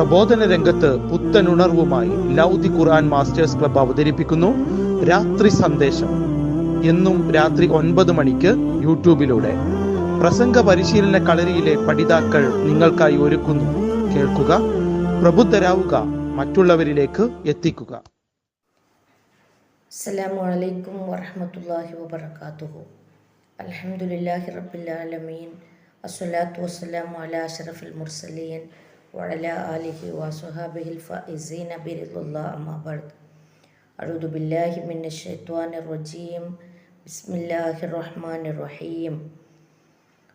പ്രബോധന രംഗത്ത് പുത്തനുണർവുമായി ലൗദി ഖുർആൻ masters club അവതരിപ്പിക്കുന്നു രാത്രി സന്ദേശം. എന്നും രാത്രി ഒൻപത് മണിക്ക് യൂട്യൂബിലൂടെ. പ്രസംഗ പരിശീലന കളരിയിലെ പഠിതാക്കൾ നിങ്ങൾക്കായി ഒരുക്കുന്നു. കേൾക്കുക പ്രബുദ്ധരാവുക മറ്റുള്ളവരിലേക്ക് എത്തിക്കുക. അസ്സലാമലൈക്കും വറഹമത്തല്ലാഹി വബർക്കാത്തുഹു അലഹമുല്ലാഹി റബ്ബിൽ ആലമീൻ. അസ്വലാത്തു വസ്സലാമു അലാ അഷറഫുൽ മുർസലീൻ. وعلى آله وصحابه الفائزين برضا الله أما بعد أعوذ بالله من الشيطان الرجيم بسم الله الرحمن الرحيم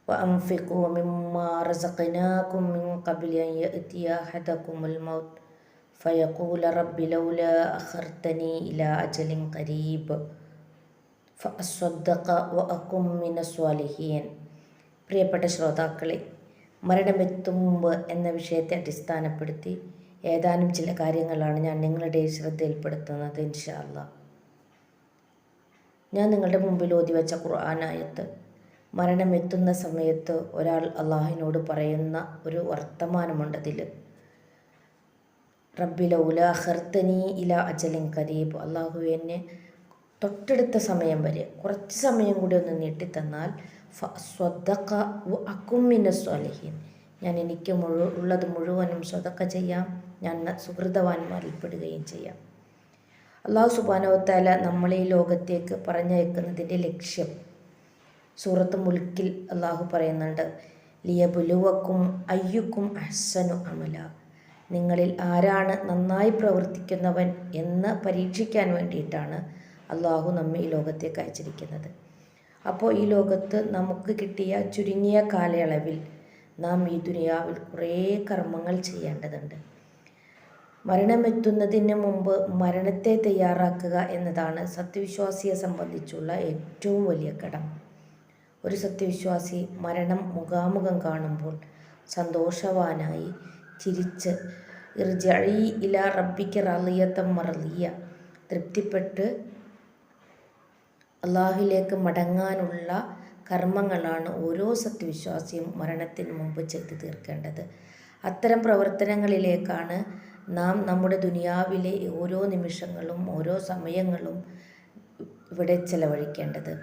وأنفقوا مما رزقناكم من قبل أن يأتي أحدكم الموت فيقول رب لولا أخرتني إلى أجل قريب فأصدق وأكن من الصالحين പ്രിയപ്പെട്ട ശ്രോതാക്കളെ മരണമെത്തും മുമ്പ് എന്ന വിഷയത്തെ അടിസ്ഥാനപ്പെടുത്തി ഏതാനും ചില കാര്യങ്ങളാണ് ഞാൻ നിങ്ങളുടെ ശ്രദ്ധയിൽപ്പെടുത്തുന്നത് ഇൻഷാല്ല ഞാൻ നിങ്ങളുടെ മുമ്പിൽ ഓതി വെച്ച ഖുർആാനായത്ത് മരണമെത്തുന്ന സമയത്ത് ഒരാൾ അള്ളാഹിനോട് പറയുന്ന ഒരു വർത്തമാനമുണ്ടതിൽ റബ്ബിലൗല ഹർത്തനി ഇല അജലിൻ കരീബ് അള്ളാഹു എന്നെ തൊട്ടടുത്ത സമയം വരെ. കുറച്ച് സമയം കൂടി ഒന്ന് നീട്ടിത്തന്നാൽ സ്വതക്ക അക്കുമിന സ്വാലഹീൻ. ഞാൻ എനിക്ക് മുഴു ഉള്ളത് മുഴുവനും സ്വതക്ക ചെയ്യാം. ഞാൻ സുഹൃതവാന്മാരിൽപ്പെടുകയും ചെയ്യാം. അള്ളാഹു സുബാനവത്താല നമ്മളെ ഈ ലോകത്തേക്ക് പറഞ്ഞയക്കുന്നതിന്റെ ലക്ഷ്യം. സൂറത്ത് മുൽക്കിൽ അള്ളാഹു പറയുന്നുണ്ട് ലിയബുലുവക്കും അയ്യുക്കും അഹ്സനു അമല. നിങ്ങളിൽ ആരാണ് നന്നായി പ്രവർത്തിക്കുന്നവൻ എന്ന് പരീക്ഷിക്കാൻ വേണ്ടിയിട്ടാണ് അള്ളാഹു നമ്മെ ഈ ലോകത്തേക്ക് അയച്ചിരിക്കുന്നത്. അപ്പോൾ ഈ ലോകത്ത് നമുക്ക് കിട്ടിയ ചുരുങ്ങിയ കാലയളവിൽ നാം ഈ ദുനിയാവിൽ കുറേ കർമ്മങ്ങൾ ചെയ്യേണ്ടതുണ്ട്. മരണമെത്തുന്നതിന് മുമ്പ് മരണത്തെ തയ്യാറാക്കുക എന്നതാണ് സത്യവിശ്വാസിയെ സംബന്ധിച്ചുള്ള ഏറ്റവും വലിയ കടം. ഒരു സത്യവിശ്വാസി മരണം മുഖാമുഖം കാണുമ്പോൾ സന്തോഷവാനായി ചിരിച്ച് ഇർജഴി ഇല റബ്ബിക്ക് റലിയത്തം മറലിയ തൃപ്തിപ്പെട്ട് അള്ളാഹിലേക്ക് മടങ്ങാനുള്ള കർമ്മങ്ങളാണ് ഓരോ സത്യവിശ്വാസിയും മരണത്തിന് മുമ്പ് ചെയ്തു തീർക്കേണ്ടത്. അത്തരം പ്രവർത്തനങ്ങളിലേക്കാണ് നാം നമ്മുടെ ദുനിയാവിലെ ഓരോ നിമിഷങ്ങളും ഓരോ സമയങ്ങളും ഇവിടെ ചെലവഴിക്കേണ്ടത്.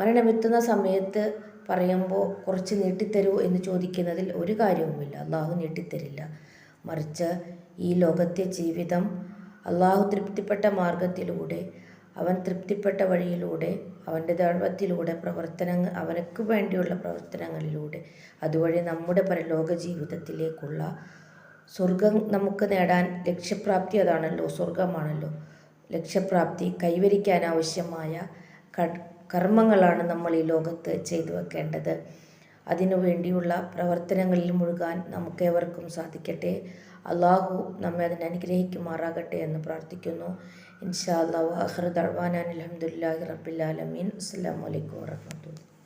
മരണമെത്തുന്ന സമയത്ത് പറയുമ്പോൾ കുറച്ച് നീട്ടിത്തരൂ എന്ന് ചോദിക്കുന്നതിൽ ഒരു കാര്യവുമില്ല. അള്ളാഹു നീട്ടിത്തരില്ല. മറിച്ച് ഈ ലോകത്തെ ജീവിതം അള്ളാഹു തൃപ്തിപ്പെട്ട മാർഗത്തിലൂടെ അവൻ തൃപ്തിപ്പെട്ട വഴിയിലൂടെ അവന്റെ ദൈവത്തിലൂടെ പ്രവർത്തനങ്ങൾ അവനക്ക് വേണ്ടിയുള്ള പ്രവർത്തനങ്ങളിലൂടെ. അതുവഴി നമ്മുടെ പരലോക ജീവിതത്തിലേക്കുള്ള സ്വർഗം നമുക്ക് നേടാൻ ലക്ഷ്യപ്രാപ്തി അതാണല്ലോ സ്വർഗമാണല്ലോ ലക്ഷ്യപ്രാപ്തി കൈവരിക്കാൻ ആവശ്യമായ കർമ്മങ്ങളാണ് നമ്മൾ ഈ ലോകത്ത് ചെയ്തു വെക്കേണ്ടത് അതിനു വേണ്ടിയുള്ള പ്രവർത്തനങ്ങളിൽ മുഴുകാൻ നമുക്കേവർക്കും സാധിക്കട്ടെ. അള്ളാഹു നമ്മെ അതിനെ അനുഗ്രഹിക്കുമാറാകട്ടെ എന്ന് പ്രാർത്ഥിക്കുന്നു. ഇൻഷാ അള്ളാഹു അഹ്റദ് അഹ്വാൻ അലഹമുല്ലാഹി റബ്ബിലാലമീൻ അസ്സാം വലൈക്കും വാഹമത്തുള്ള